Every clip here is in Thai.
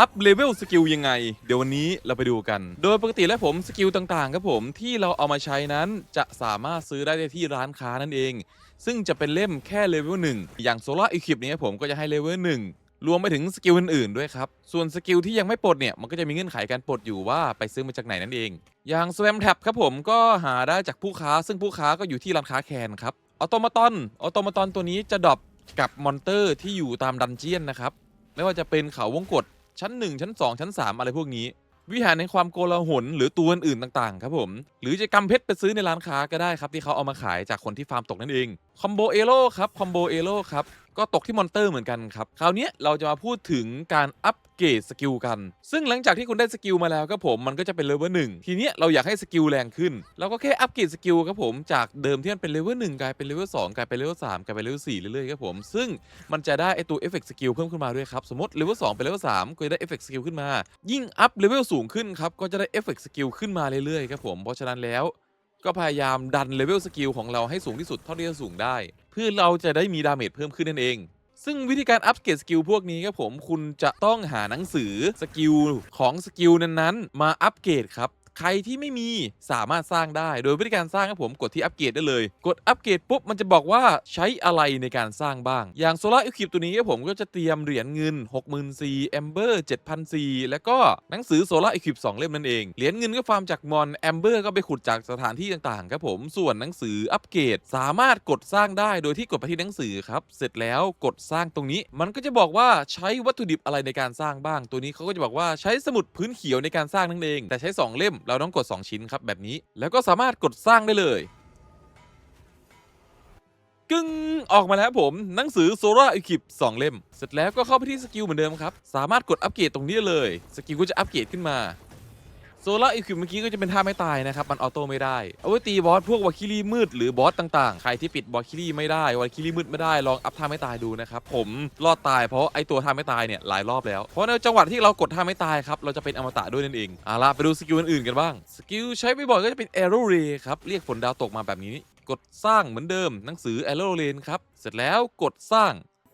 อัพเลเวลสกิลยังไง เดี๋ยววันนี้เราไปดูกัน โดยปกติแล้วผมสกิลต่างๆครับผมที่เราเอามาใช้นั้นจะสามารถซื้อได้ที่ร้านค้านั่นเอง ซึ่งจะเป็นเล่มแค่เลเวลหนึ่งอย่างโซล่าอีคิปนี้ผมก็จะให้เลเวลหนึ่งรวมไปถึงสกิลอื่นๆด้วยครับ ส่วนสกิลที่ยังไม่ปลดเนี่ย มันก็จะมีเงื่อนไขการปลดอยู่ว่าไปซื้อมาจากไหนนั่นเอง อย่างส w วมแท็บครับผมก็หาได้จากผู้ค้า ซึ่งผู้ค้าก็อยู่ที่ร้านค้าแคนครับ ออโตมาตอนออโตมาตอนตัวนี้จะดรอปกับมอนเตอร์ที่อยู่ตามดันเจียนนะครับ ไม่ว่าจะเป็นเขาวงกฏ ชั้น 1 ชั้น 2 ชั้น 3 อะไรพวกนี้ วิหารในความโกลาหลหรือตัวอื่นๆต่างๆ ครับผม หรือจะกำเพชรไปซื้อในร้านค้าก็ได้ครับที่เขาเอามาขายจากคนที่ฟาร์มตกนั่นเองคอมโบเอโร่ครับคอมโบเอโร่ครับ ก็ตกที่มอนเตอร์เหมือนกันครับ คราวนี้เราจะมาพูดถึงการอัปเกรดสกิลกัน ซึ่งหลังจากที่คุณได้สกิลมาแล้วครับผมมันก็จะเป็นเลเวลหนึ่งทีนี้เราอยากให้สกิลแรงขึ้นเราก็แค่อัปเกรดสกิลครับผมจากเดิมที่มันเป็นเลเวลหนึ่งกลายเป็นเลเวลสองกลายเป็นเลเวลสามกลายเป็นเลเวลสี่เรื่อยๆครับผมซึ่งมันจะได้ไอตัวเอฟเฟกต์สกิลเพิ่มขึ้นมาด้วยครับสมมติเลเวล2เป็นเลเวล3ก็จะได้เอฟเฟกต์สกิลขึ้นมา ยิ่งอัพเลเวลสูงขึ้นครับก็จะได้เอฟเฟกต์สกิลขึ้นมาเรื่อยๆครับผมเพราะฉะนั้นแล้ว ก็พยายามดันเลเวลสกิลของเราให้สูงที่สุดเท่าที่จะสูงได้ เพื่อเราจะได้มีดาเมจเพิ่มขึ้นนั่นเอง ซึ่งวิธีการอัปเกรดสกิลพวกนี้ครับผมคุณจะต้องหาหนังสือสกิลของสกิลนั้นๆ มาอัปเกรดครับ ใครที่ไม่มีสามารถสร้างได้ โดยวิธีการสร้างครับผมกดที่อัปเกรดได้เลย กดอัปเกรดปุ๊บมันจะบอกว่าใช้อะไรในการสร้างบ้าง อย่างโซลาร์อิคิปตัวนี้ครับผมก็จะเตรียมเหรียญเงิน64,000 a m b e r 7,004แล้วก็หนังสือโซลาร์อิคิป2เล่มนั่นเอง เหรียญเงินก็ฟาร์มจากมอนแอมเบอร์ก็ไปขุดจากสถานที่ต่างๆครับผมส่วนหนังสืออัปเกรดสามารถกดสร้างได้โดยที่กดไปที่หนังสือครับเสร็จแล้วกดสร้างตรงนี้ มันก็จะบอกว่าใช้วัตถุดิบอะไรในการสร้างบ้าง ตัวนี้เขาก็จะบอกว่าใช้สมุดพื้นเขียวในการสร้างนั่นเอง แต่ใช้ 2 เล่มเราต้องกด 2 ชิ้นครับแบบนี้ แล้วก็สามารถกดสร้างได้เลยกึ้งออกมาแล้วผม หนังสือโซล่าอีคิป2เล่ม เสร็จแล้วก็เข้าไปที่สกิลเหมือนเดิมครับ สามารถกดอัปเกรดตรงนี้เลย สกิลก็จะอัปเกรดขึ้นมา โซล่าอีคิปเมื่อกี้ก็จะเป็นท่าไม่ตายนะครับ มันออโต้ไม่ได้ เอาไว้ตีบอสพวกวาคิลี่มืดหรือบอสต่างๆ ใครที่ปิดบอสคิลี่ไม่ได้วาคิลี่มืดไม่ได้ลองอัพท่าไม่ตายดูนะครับ ผมรอดตายเพราะไอตัวท่าไม่ตายเนี่ยหลายรอบแล้ว เพราะในจังหวะที่เรากดท่าไม่ตายครับเราจะเป็นอมตะด้วยนั่นเองเอาล่ะไปดูสกิลอื่นๆกันบ้างสกิลใช้บ่อยๆก็จะเป็น Arrow Ray ครับเรียกฝนดาวตกมาแบบนี้กดสร้างเหมือนเดิมหนังสือ Arrow Lane ครับเสร็จแล้วกดสร้าง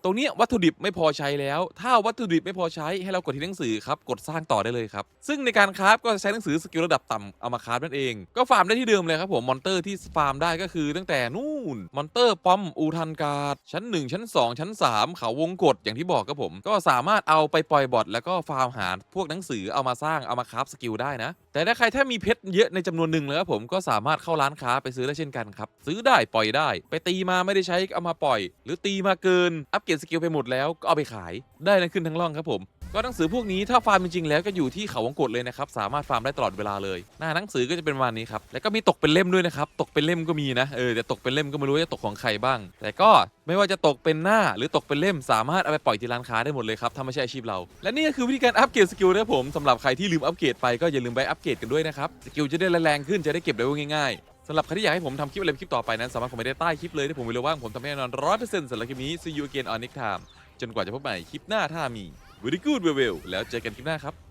ตรงเนี้ยวัตถุดิบไม่พอใช้แล้ว ถ้าวัตถุดิบไม่พอใช้ให้เรากดที่หนังสือครับกดสร้างต่อได้เลยครับ ซึ่งในการคราฟก็จะใช้หนังสือสกิลระดับต่ำเอามาคราฟนั่นเอง ก็ฟาร์มได้ที่เดิมเลยครับผมมอนเตอร์ที่ฟาร์มได้ก็คือตั้งแต่นู่นมอนเตอร์ป้อมอูทันการ์ดชั้น 1 ชั้น 2 ชั้น 3 เขาวงกฏอย่างที่บอกครับผม ก็สามารถเอาไปปล่อยบอทแล้วก็ฟาร์มหาพวกหนังสือเอามาสร้างเอามาคราฟสกิลได้นะ แต่ถ้าใครถ้ามีเพชรเยอะในจำนวนหนึ่งแล้วครับผมก็สามารถเข้าร้านค้าไปซื้อได้เช่นกันครับ ซื้อได้ปล่อยได้ ไปตีมาไม่ได้ใช้ก็เอามาปล่อย หรือตีมาเกินอัปเกรดสกิลไปหมดแล้วก็เอาไปขายได้นั้นขึ้นทั้งล่องครับผม ก็หนังสือพวกนี้ถ้าฟาร์มจริงๆแล้วก็อยู่ที่เขาวงกฏเลยนะครับสามารถฟาร์มได้ตลอดเวลาเลยหน้าหนังสือก็จะเป็นประมาณนี้ครับแล้วก็มีตกเป็นเล่มด้วยนะครับตกเป็นเล่มก็มีนะเออแต่ตกเป็นเล่มก็ไม่รู้ว่าจะตกของใครบ้าง แต่ก็ไม่ว่าจะตกเป็นหน้าหรือตกเป็นเล่ม สามารถเอาไปปล่อยที่ร้านค้าได้หมดเลยครับถ้าไม่ใช่อาชีพเรา และนี่ก็คือวิธีการอัปเกรดสกิลนะครับผมสำหรับใครที่ลืมอัปเกรดไปก็อย่าลืมไปอัปเกรดกันด้วยนะครับสกิลจะได้แรงขึ้นจะได้เก็บเลเวลง่ายๆสำหรับใครที่อยากให้ผมทำคลิปอะไรคลิปต่อไปนั้น สามารถคอมเมนต์ได้ใต้คลิปเลยถ้าผมมีเวลาว่างผมทำให้แน่นอนร้อยเปอร์เซ็นต์สำหรับคลิปนี้ see you again on next time จนกว่าจะพบใหม่คลิปหน้าถ้ามี very good well well แล้วเจอกันคลิปหน้าครับ